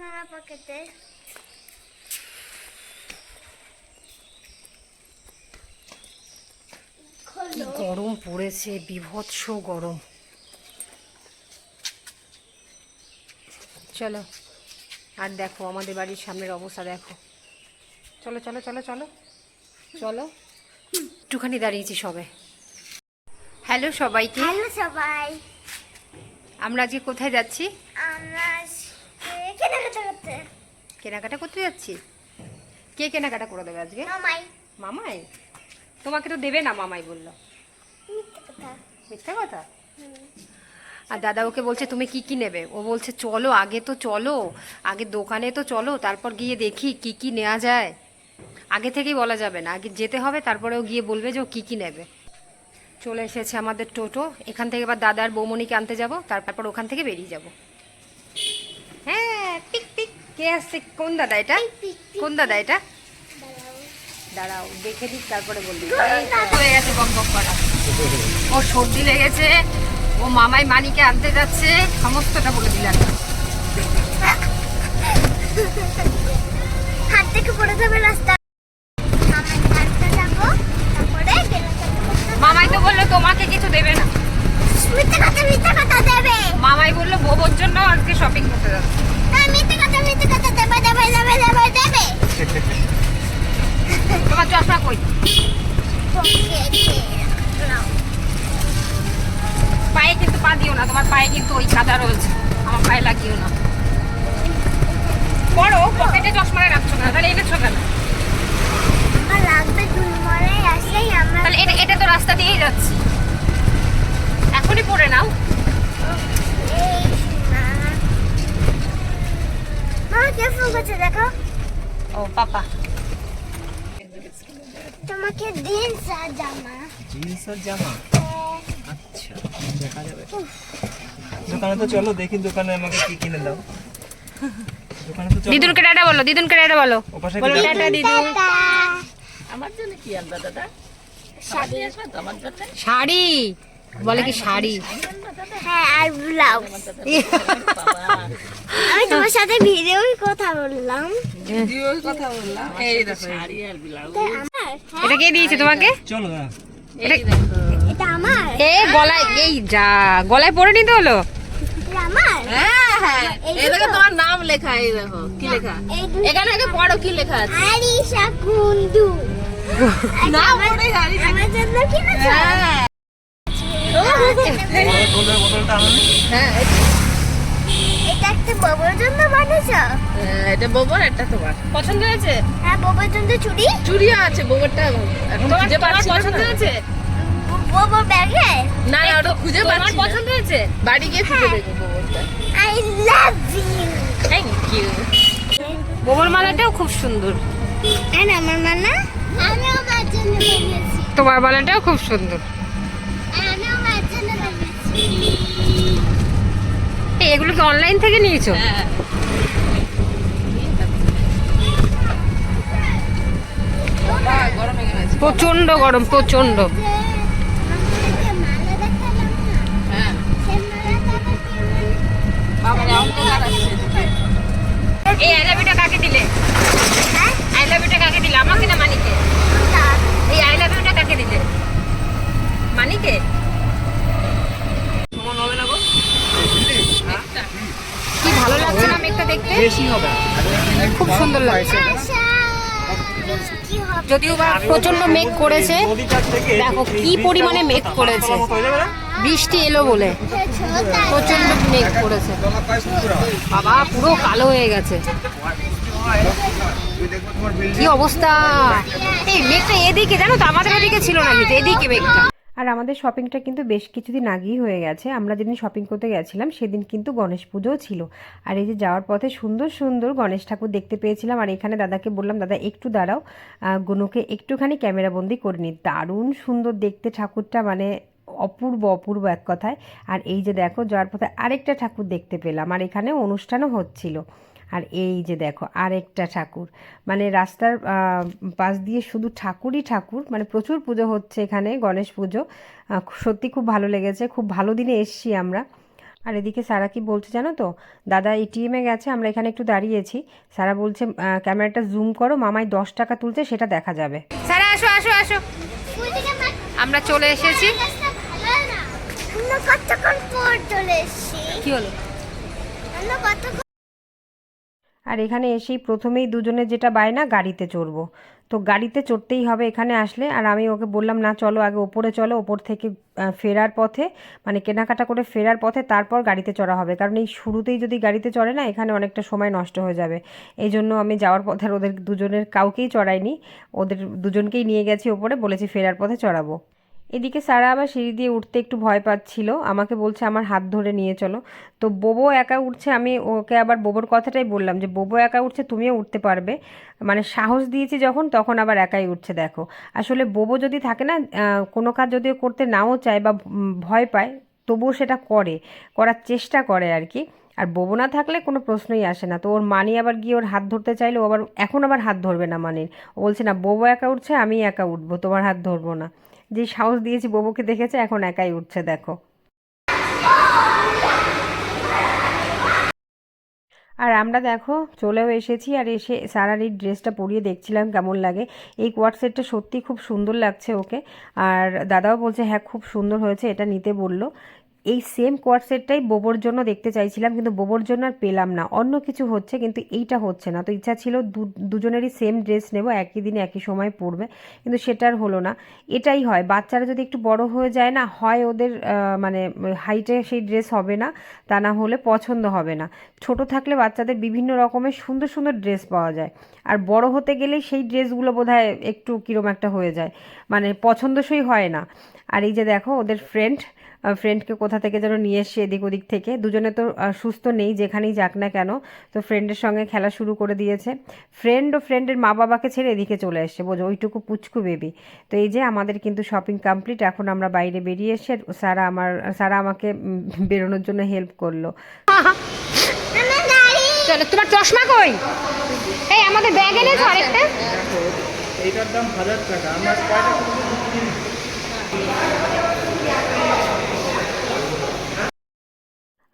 মামা পকেটে কি গরম পড়েছে বিভৎস গরম। চলো আর দেখো আমাদের বাড়ির সামনের অবস্থা দেখো। চলো চলো চলো চলো চলো। একটুখানি দাঁড়িয়েছি সবে। হ্যালো সবাইকে। হ্যালো সবাই। আমরা আজকে কোথায় যাচ্ছি? আমরা কেনাকাটা করতে কেনাকাটা করতে যাচ্ছি? কে কেনাকাটা করে দেবে আজকে? মামাই। মামাই? তোমাকে তো দেবে না মামাই বলল। কথা। মিথ্যা কথা? আর দাদা ওকে বলছে তুমি কি কি নেবে? ও বলছে চলো আগে তো চলো আগে দোকানে তো চলো তারপর গিয়ে দেখি কি কি নেওয়া যায়। আগে থেকেই বলা যাবে না আগে যেতে হবে তারপরে ও গিয়ে বলবে যে ও কী কী নেবে। চলে এসেছে আমাদের টোটো এখান থেকে এবার দাদার বৌমনিকে আনতে যাব তারপর ওখান থেকে বেরিয়ে যাব। কে আসছে? কোন দাদা এটা? কোন দাদা এটা? দাঁড়াও। দেখে দিক তারপরে বলবি। হয়ে গেছে বক বক করা। ও সর্দি লেগেছে। ও মামাই মানিকে আনতে যাচ্ছে। সমস্তটা বলে দিলাম। হাত থেকে পড়ে যাবে রাস্তা। মামাই তো বলল তোমাকে কিছু দেবে না। মিথ্যে কথা মিথ্যে কথা দেবে। মামাই বলল বোবোর জন্য আজকে শপিং করতে যাচ্ছে। মিথ্যে কথা মিথ্যে কথা দেবে দেবে দেবে দেবে দেবে তোমার চশমা কই পায়ে কিন্তু পা দিও না তোমার পায়ে কিন্তু ওই কাদা রয়েছে আমার পায়ে লাগিও না পড়ো পকেটে চশমাটা রাখছো না তাহলে এনেছো কেন তাহলে এটা এটা তো রাস্তা দিয়েই যাচ্ছি এখনই পড়ে নাও। কে ফোন করছে দেখো ও পাপা তোমাকে জিন্স আর জামা জিন্স আর জামা আচ্ছা দেখা যাবে দোকানে তো চলো দেখি দোকানে আমাকে কি কিনে দাও দোকানে তো চলো দিদুনকে টাটা বলো দিদুনকে টাটা বলো ওপাশে বলো টাটা দিদু আমার জন্য কি আনবা দাদা শাড়ি। আসবে তো আমার জন্য শাড়ি বলে কি শাড়ি? হ্যাঁ আর ব্লাউজ। আমি তোমার সাথে ভিডিওই কথা বললাম। ভিডিওর কথা বললাম এই দেখো শাড়ি আর ব্লাউজ এটা কে দিয়েছে তোমাকে? চলো এটা এটা আমার। এ গলায় এই যা গলায় পরে নিতে হলো? আমার? হ্যাঁ হ্যাঁ। এই এই দেখো তোমার নাম লেখা এই দেখো কি লেখা? এখানে আগে পড়ো কি লেখা আছে? আরিশা কুন্ডু না পড়ে হারি আমার জন্য কিনেছো কোলের বোতলটা আনো হ্যাঁ এটা একটা বাবার জন্য বানিয়েছো হ্যাঁ, এটা বোবর এটা তোমার। পছন্দ হয়েছে? হ্যাঁ বাবার জন্য চুড়ি। চুড়িও আছে বোবরটা এখন খুঁজে পাচ্ছি পছন্দ হয়েছে? বাবা ব্যাগে? না না ওটা খুঁজে পাচ্ছি পছন্দ হয়েছে? বাড়ি গিয়ে খুঁজে দেখব বোবরটা। I love you thank you গোবর মালাটাও খুব সুন্দর। আর আমার মানা আমিও মার জন্য বানিয়েছি তোমার মালাটাও খুব সুন্দর। আমিও মার জন্য বানিয়েছি এই, এগুলো কি অনলাইন থেকে নিয়েছো? প্রচণ্ড গরম প্রচণ্ড যে আমাকে মালা দেখালাম না হ্যাঁ সেই মালাটা আবার কিনে বাবা অন্ধকার আসছে এই আই লাভ ইউটা কাকে দিলে হ্যাঁ আই লাভ ইউটা কাকে দিলে আমাকে না মানিকে তার এই আই লাভ ইউটা কাকে দিলে মানিকে সমান হবে না গো কি ভালো লাগছে না মেঘটা দেখতে? খুব সুন্দর লাগছে। যদিও বা প্রচণ্ড মেঘ করেছে দেখো কি পরিমাণে মেঘ করেছে? বৃষ্টি এলো বলে। প্রচণ্ড মেঘ করেছে। বাবা পুরো কালো হয়ে গেছে। কি অবস্থা? এই মেঘটা এদিকে জানো তো আমাদের এদিকে ছিল না কিন্তু এদিকে মেঘটা। আর আমাদের শপিংটা কিন্তু বেশ কিছুদিন আগেই হয়ে গেছে। আমরা যেদিন শপিং করতে গেছিলাম, সেদিন কিন্তু গণেশ পুজোও ছিল। আর এই যে যাওয়ার পথে সুন্দর সুন্দর গণেশ ঠাকুর দেখতে পেয়েছিলাম। আর এখানে দাদাকে বললাম, দাদা, একটু দাঁড়াও। গুনুকে একটুখানি ক্যামেরাবন্দি করে নি দারুণ সুন্দর দেখতে ঠাকুরটা মানে অপূর্ব অপূর্ব এক কথায়। আর এই যে দেখো, যাওয়ার পথে আরেকটা ঠাকুর দেখতে পেলাম। আর এখানে অনুষ্ঠানও হচ্ছিল। আর এই যে দেখো আরেকটা ঠাকুর। মানে রাস্তার পাশ দিয়ে শুধু ঠাকুরই ঠাকুর মানে প্রচুর পুজো হচ্ছে এখানে গণেশ পুজো। সত্যি খুব ভালো লেগেছে খুব ভালো দিনে এসছি আমরা। আর এদিকে সারা কি বলছে জানো তো? দাদা এটিএমে গেছে আমরা এখানে একটু দাঁড়িয়েছি। সারা বলছে ক্যামেরাটা জুম করো মামাই দশ টাকা তুলছে সেটা দেখা যাবে। সারা আসো আসো আসো। আমরা চলে এসেছি। রাস্তা ভালো না আমরা কতক্ষণ পর চলে এসেছি? কি হলো? আর এখানে এসেই প্রথমেই দুজনে যেটা বায়না গাড়িতে চড়বো। তো গাড়িতে চড়তেই হবে এখানে আসলে। আর আমি ওকে বললাম, না, চলো আগে ওপরে চলো, ওপর থেকে ফেরার পথে মানে কেনাকাটা করে ফেরার পথে তারপর গাড়িতে চড়া হবে। কারণ এই শুরুতেই যদি গাড়িতে চড়ে না, এখানে অনেকটা সময় নষ্ট হয়ে যাবে। এই জন্য আমি যাওয়ার পথে ওদের দুজনের কাউকেই চড়াইনি। ওদের দুজনকেই নিয়ে গেছি ওপরে, বলেছি ফেরার পথে চড়াবো। এদিকে সারা আবার সিঁড়ি দিয়ে উঠতে একটু ভয় পাচ্ছিল। আমাকে বলছে, আমার হাত ধরে নিয়ে চলো। তো বোবো একা উঠছে, আমি ওকে আবার বোবোর কথাটাই বললাম যে, বোবো একা উঠছে, তুমিও উঠতে পারবে। মানে সাহস দিয়েছি যখন, তখন আবার একাই উঠছে, দেখো। আসলে বোবো যদি থাকে না কোনো কাজ যদি করতে নাও চায় বা ভয় পায়, তবুও সেটা করে, করার চেষ্টা করে আর কি। আর বোবো না থাকলে কোনো প্রশ্নই আসে না। তো ওর মানি আবার গিয়ে ওর হাত ধরতে চাইলে, ও আবার, এখন আবার হাত ধরবে না মানির। ও বলছে, না, বোবো একা উঠছে আমি একা উঠবো, তোমার হাত ধরবো না। যে সাহস দিয়েছি বোবোকে দেখেছে, এখন একাই উঠছে, দেখো। আর আমরা দেখো, চলেও এসেছি, আর এসে সারার এই ড্রেসটা পরিয়ে দেখছিলাম কেমন লাগে। এই কোয়ার্ট সেটটা সত্যি খুব সুন্দর লাগছে ওকে। আর দাদাও বলছে হ্যাঁ খুব সুন্দর হয়েছে, এটা নিতে বলল। এই সেম কোয়ার্ট সেটটাই বোবোর জন্য দেখতে চাইছিলাম, কিন্তু বোবোর জন্য আর পেলাম না। অন্য কিছু হচ্ছে, কিন্তু এইটা হচ্ছে না। তো ইচ্ছা ছিল দুজনেরই সেম ড্রেস নেব, একই দিনে একই সময় পরবে, কিন্তু সেটা আর হলো না। এটাই হয়, বাচ্চারা যদি একটু বড় হয়ে যায় না, হয় ওদের মানে হাইটে সেই ড্রেস হবে না, তা না হলে পছন্দ হবে না। ছোট থাকলে বাচ্চাদের বিভিন্ন রকমের সুন্দর সুন্দর ড্রেস পাওয়া যায়। আর বড় হতে গেলেই সেই ড্রেসগুলো বোধহয় একটু কীরকম একটা হয়ে যায়। মানে পছন্দসই হয় না। আর এই যে দেখো, ওদের ফ্রেন্ড ফ্রেন্ডকে কোথা থেকে যেন নিয়ে এসছে এদিক ওদিক থেকে। দুজনে তো সুস্থ নেই যেখানেই যাক না কেন। তো ফ্রেন্ডের সঙ্গে খেলা শুরু করে দিয়েছে। ফ্রেন্ড ও ফ্রেন্ডের মা বাবাকে ছেড়ে এদিকে চলে এসছে বোঝো ওইটুকু পুচকু বেবি তো এই যে আমাদের কিন্তু শপিং কমপ্লিট এখন আমরা বাইরে বেরিয়ে এসে সারা আমার সারা আমাকে বেরোনোর জন্য হেল্প করল। চলো তোমার চশমা কই? এই আমাদের ব্যাগ এনেছো আরেকটা। এইটার দাম হাজার টাকা আমরা কয়টা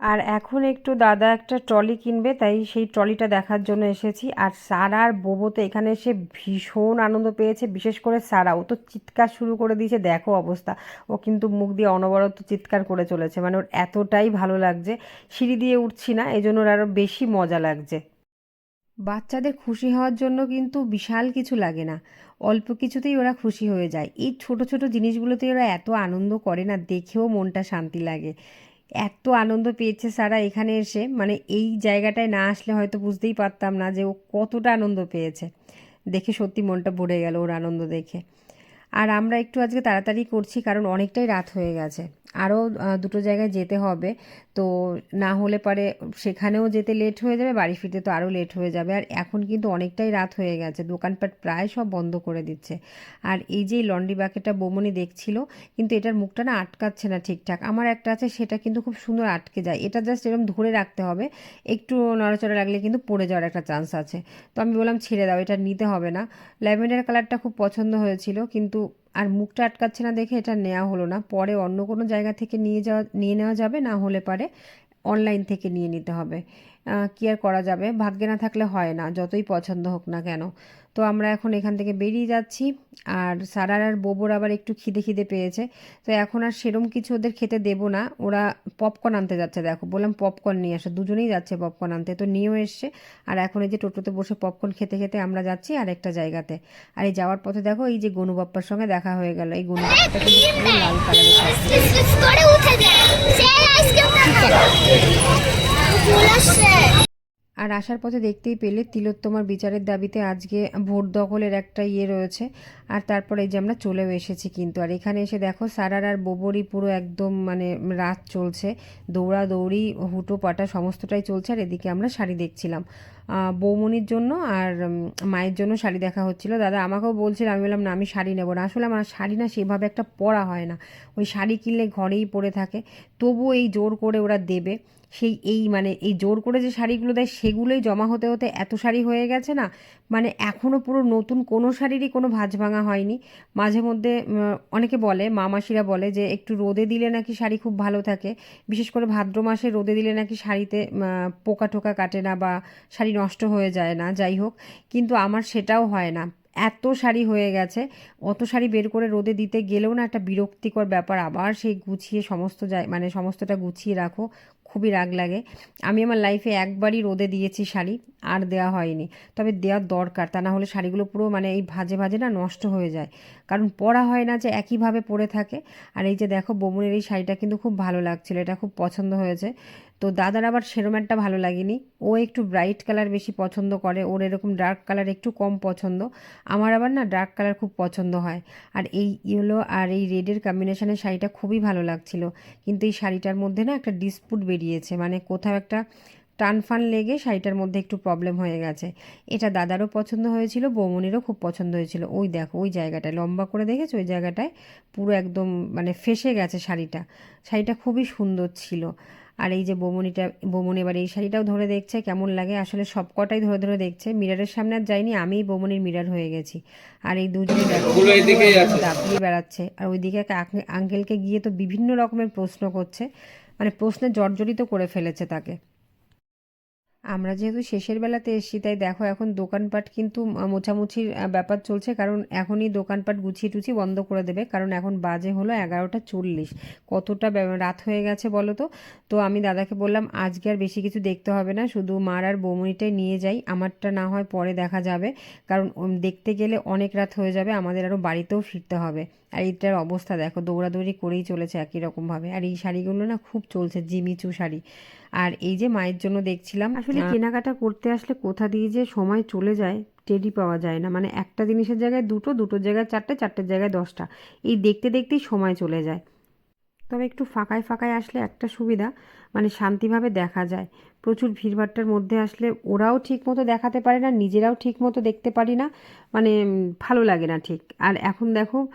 আর এখন একটু দাদা একটা ট্রলি কিনবে, তাই সেই ট্রলিটা দেখার জন্য এসেছি। আর সারা আর বোবো তো এখানে এসে ভীষণ আনন্দ পেয়েছে, বিশেষ করে সারা। ও তো চিৎকার শুরু করে দিয়েছে, দেখো অবস্থা। ও কিন্তু মুখ দিয়ে অনবরত চিৎকার করে চলেছে। মানে ওর এতটাই ভালো লাগছে। সিঁড়ি দিয়ে উঠছি না এই জন্য ওর আরও বেশি মজা লাগছে। বাচ্চাদের খুশি হওয়ার জন্য কিন্তু বিশাল কিছু লাগে না। অল্প কিছুতেই ওরা খুশি হয়ে যায়। এই ছোট ছোট জিনিসগুলোতে ওরা এত আনন্দ করে না, দেখেও মনটা শান্তি লাগে। এত আনন্দ পেয়েছে সারা এখানে এসে। মানে এই জায়গাটায় না আসলে হয়তো বুঝতেই পারতাম না যে ও কতটা আনন্দ পেয়েছে। দেখে সত্যি মনটা ভরে গেল ওর আনন্দ দেখে। আর আমরা একটু আজকে তাড়াতাড়ি করছি, কারণ অনেকটাই রাত হয়ে গেছে। আরও দুটো জায়গায় যেতে হবে। তো না হলে পরে সেখানেও যেতে লেট হয়ে যাবে, বাড়ি ফিরতে তো আরও লেট হয়ে যাবে। আর এখন কিন্তু অনেকটাই রাত হয়ে গেছে। দোকানপাট প্রায় সব বন্ধ করে দিচ্ছে। আর এই যে লন্ড্রি বাকেটটা বোমনি দেখছিল, কিন্তু এটার মুখটা না আটকাচ্ছে না ঠিকঠাক। আমার একটা আছে, সেটা কিন্তু খুব সুন্দর আটকে যায়। এটা জাস্ট এরকম ধরে রাখতে হবে। একটু নড়াচড়া লাগলে কিন্তু পড়ে যাওয়ার একটা চান্স আছে। তো আমি বললাম, ছেড়ে দাও, এটা নিতে হবে না। ল্যাভেন্ডার কালারটা খুব পছন্দ হয়েছিল, কিন্তু আর মুখটা আটকাচ্ছে না দেখে এটা নেওয়া হলো না। পরে অন্য কোনো জায়গা থেকে নিয়ে যাওয়া, নিয়ে নেওয়া যাবে, না হলে পারে অনলাইন থেকে নিয়ে নিতে হবে। কি আর করা যাবে? ভাগ্যে না থাকলে হয় না যতই পছন্দ হোক না কেন। তো আমরা এখন এখান থেকে বেরিয়ে যাচ্ছি আর সারার আর বোবর আবার একটু খিদে খিদে পেয়েছে। তো এখন আর সেরম কিছু ওদের খেতে দেবো না ওরা পপকর্ন আনতে যাচ্ছে দেখো বললাম পপকর্ন নিয়ে আসে দুজনেই যাচ্ছে পপকর্ন আনতে। তো নিয়েও এসছে আর এখন এই যে টোটোতে বসে পপকর্ন খেতে খেতে আমরা যাচ্ছি আর একটা জায়গাতে। আর এই যাওয়ার পথে দেখো এই যে গনু বাপ্পার সঙ্গে দেখা হয়ে গেল। এই গনু বাপ্পাটা কিন্তু লাল কালারের আর আসার পথে দেখতেই পেলে তিলোত্তমার বিচারের দাবিতে আজকে ভোট দখলের একটা ইয়ে রয়েছে। আর তারপরে যে আমরা চলেও এসেছি কিন্তু। আর এখানে এসে দেখো, সারার আর বোবরই পুরো একদম মানে রাত চলছে। দৌড়াদৌড়ি হুটো পাটা সমস্তটাই চলছে। আর এদিকে আমরা শাড়ি দেখছিলাম। বৌমনির জন্য আর মায়ের জন্য শাড়ি দেখা হচ্ছিল। দাদা আমাকেও বলছিল, আমি বললাম, না, আমি শাড়ি নেব না। আসলে আমার শাড়ি না সেভাবে একটা পরা হয় না। ওই শাড়ি কিনলে ঘরেই পরে থাকে। তবুও এই জোর করে ওরা দেবে। সেই এই মানে এই জোর করে যে শাড়িগুলো দেয়, সেগুলোই জমা হতে হতে এত শাড়ি হয়ে গেছে না মানে এখনও পুরো নতুন কোনো শাড়িরই কোনো ভাঁজ ভাঙা হয়নি। মাঝে মধ্যে অনেকে বলে মা মাসিরা বলে যে, একটু রোদে দিলে নাকি শাড়ি খুব ভালো থাকে? বিশেষ করে ভাদ্র মাসে রোদে দিলে নাকি শাড়িতে পোকা টোকা কাটে না বা শাড়ি নষ্ট হয়ে যায় না, যাই হোক। কিন্তু আমার সেটাও হয় না। এত শাড়ি হয়ে গেছে, অত শাড়ি বের করে রোদে দিতে গেলেও না একটা বিরক্তিকর ব্যাপার। আবার সেই গুছিয়ে সমস্ত যায় মানে সমস্তটা গুছিয়ে রাখো খুবই রাগ লাগে। আমি আমার লাইফে একবারই রোদে দিয়েছি শাড়ি, আর দেওয়া হয়নি। তবে দেওয়ার দরকার, তা না হলে শাড়িগুলো পুরো মানে এই ভাজে ভাজে না নষ্ট হয়ে যায়। কারণ পরা হয় না যে একইভাবে পরে থাকে। আর এই যে দেখো বমুনের এই শাড়িটা কিন্তু খুব ভালো লাগছিল, এটা খুব পছন্দ হয়েছে। তো দাদার আবার সেরম একটা ভালো লাগেনি। ও একটু ব্রাইট কালার বেশি পছন্দ করে, ওর এরকম ডার্ক কালার একটু কম পছন্দ। আমার আবার না ডার্ক কালার খুব পছন্দ হয়। আর এই ইয়েলো আর এই রেডের কম্বিনেশনের শাড়িটা খুবই ভালো লাগছিল। কিন্তু এই শাড়িটার মধ্যে না একটা ডিসপুট বেরিয়েছে। মানে কোথাও একটা টান ফান লেগে শাড়িটার মধ্যে একটু প্রবলেম হয়ে গেছে। এটা দাদারও পছন্দ হয়েছিল বৌমনিরও খুব পছন্দ হয়েছিল। ওই দেখো ওই জায়গাটায় লম্বা করে দেখেছ? ওই জায়গাটায় পুরো একদম মানে ফেসে গেছে শাড়িটা। শাড়িটা খুবই সুন্দর ছিল। আর এই যে বৌমনিটা বৌমনি এবার এই শাড়িটাও ধরে দেখছে কেমন লাগে? আসলে সবকটাই ধরে ধরে দেখছে। মিরারের সামনে আর যাইনি আমিই বৌমনির মিরার হয়ে গেছি। আর এই দুজনে দাপিয়ে বেড়াচ্ছে। আর ওইদিকে আঙ্কেলকে গিয়ে তো বিভিন্ন রকমের প্রশ্ন করছে। মানে প্রশ্নে জর্জরিত করে ফেলেছে তাকে। আমরা যেহেতু শেষের বেলাতে এসেছি, তাই দেখো এখন দোকানপাট কিন্তু মোছামুছির ব্যাপার চলছে। কারণ এখনই দোকানপাট গুছিয়ে টুছিয়ে বন্ধ করে দেবে। কারণ এখন বাজে হলো এগারোটা চল্লিশ। কতটা রাত হয়ে গেছে বলো তো? তো আমি দাদাকে বললাম, আজকে আর বেশি কিছু দেখতে হবে না। শুধু মার আর বৌমনিটাই নিয়ে যাই। আমারটা না হয় পরে দেখা যাবে। কারণ দেখতে গেলে অনেক রাত হয়ে যাবে। আমাদের আরও বাড়িতেও ফিরতে হবে। আর এইটার অবস্থা দেখো, দৌড়াদৌড়ি করেই চলেছে একই রকমভাবে। আর এই শাড়িগুলো না খুব চলছে, জিমিচু শাড়ি। আর এই যে মায়ের জন্য দেখছিলাম আসলে কেনাকাটা করতে আসলে কোথা দিয়ে যে সময় চলে যায় টেডি পাওয়া যায় না। মানে একটা জিনিসের জায়গায় দুটো দুটোর জায়গায় চারটে চারটের জায়গায় দশটা। এই দেখতে দেখতেই সময় চলে যায়। তবে একটু ফাঁকায় ফাঁকায় আসলে একটা সুবিধা মানে শান্তিভাবে দেখা যায়। প্রচুর ভিড়ভাট্টার মধ্যে আসলে ওরাও ঠিক মতো দেখাতে পারে না নিজেরাও ঠিক মতো দেখতে পারি না মানে ভালো লাগে না ঠিক। আর এখন দেখো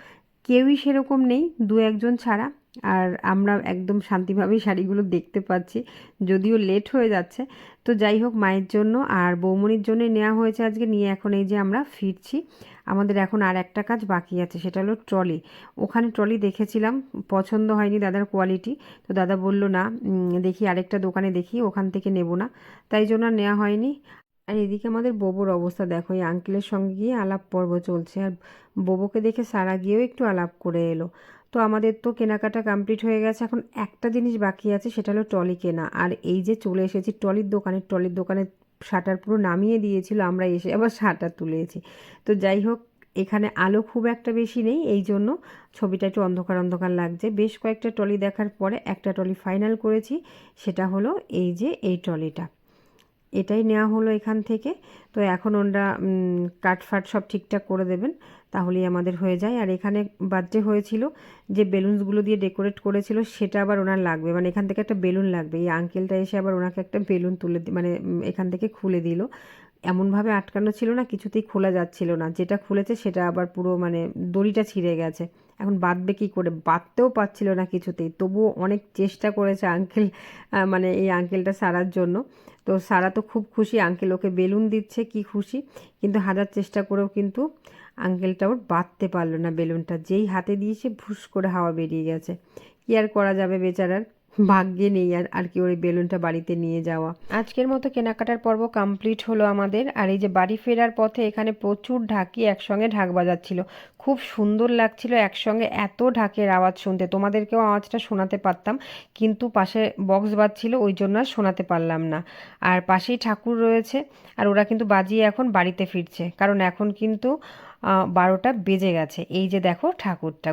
কেউই সেরকম নেই দু একজন ছাড়া। আর আমরা একদম শান্তিভাবেই শাড়িগুলো দেখতে পাচ্ছি, যদিও লেট হয়ে যাচ্ছে। তো যাই হোক, মায়ের জন্য আর বৌমনির জন্যই নেওয়া হয়েছে আজকে, নিয়ে এখন এই যে আমরা ফিরছি। আমাদের এখন আর একটা কাজ বাকি আছে, সেটা হলো ট্রলি। ওখানে ট্রলি দেখেছিলাম, পছন্দ হয়নি দাদার কোয়ালিটি তো দাদা বলল, না দেখি আরেকটা দোকানে দেখি, ওখান থেকে নেব না। তাই জন্য নেওয়া হয়নি। আর এদিকে আমাদের বোবোর অবস্থা, দেখো, এই আঙ্কেলের সঙ্গে গিয়ে আলাপ পর্ব চলছে। আর বোবোকে দেখে সারা গিয়েও একটু আলাপ করে এলো। তো আমাদের তো কেনাকাটা কমপ্লিট হয়ে গেছে। এখন একটা জিনিস বাকি আছে, সেটা হলো ট্রলি কেনা। আর এই যে চলে এসেছি ট্রলির দোকানে ট্রলির দোকানে শাটার পুরো নামিয়ে দিয়েছিল, আমরা এসে আবার শাটার তুলেছি। তো যাই হোক, এখানে আলো খুব একটা বেশি নেই, এই জন্য ছবিটা একটু অন্ধকার অন্ধকার লাগছে। বেশ কয়েকটা ট্রলি দেখার পরে একটা ট্রলি ফাইনাল করেছি, সেটা হলো এই যে এই ট্রলিটা। এটাই নেওয়া হলো এখান থেকে। তো এখন ওনারা কাটফাট সব ঠিকঠাক করে দেবেন। তাহলেই আমাদের হয়ে যায়। আর এখানে বার্থডে হয়েছিল যে বেলুনসগুলো দিয়ে ডেকোরেট করেছিল, সেটা আবার ওনার লাগবে। মানে এখান থেকে একটা বেলুন লাগবে। এই আঙ্কেলটা এসে আবার ওনাকে একটা বেলুন তুলে মানে এখান থেকে খুলে দিল। এমনভাবে আটকানো ছিল না, কিছুতেই খোলা যাচ্ছিল না। যেটা খুলেছে সেটা আবার পুরো মানে দড়িটা ছিঁড়ে গেছে। এখন বাঁধবে কী করে? বাঁধতেও পারছিল না কিছুতেই। তবুও অনেক চেষ্টা করেছে আঙ্কেল মানে এই আঙ্কেলটা সারার জন্য। তো সারা তো খুব খুশি। আঙ্কেল ওকে বেলুন দিচ্ছে, কি খুশি। কিন্তু হাজার চেষ্টা করেও কিন্তু আঙ্কেলটা ওর বাঁধতে পারল না বেলুনটা। যেই হাতে দিয়েছে ভুস করে হাওয়া বেরিয়ে গেছে। কি আর করা যাবে বেচারার? ভাগ্যে নেই আর আর কি ওর এই বেলুনটা বাড়িতে নিয়ে যাওয়া। আজকের মতো কেনাকাটার পর্ব কমপ্লিট হলো আমাদের। আর এই যে বাড়ি ফেরার পথে এখানে প্রচুর ঢাকি একসঙ্গে ঢাক বাজাচ্ছিল। খুব সুন্দর লাগছিল একসঙ্গে এত ঢাকের আওয়াজ শুনতে। তোমাদেরকেও আওয়াজটা শোনাতে পারতাম, কিন্তু পাশে বক্স বাজছিল, ওই জন্য আর শোনাতে পারলাম না। আর পাশেই ঠাকুর রয়েছে, আর ওরা কিন্তু বাজিয়ে এখন বাড়িতে ফিরছে। কারণ এখন কিন্তু বারোটা বেজে গেছে। এই যে দেখো ঠাকুরটা।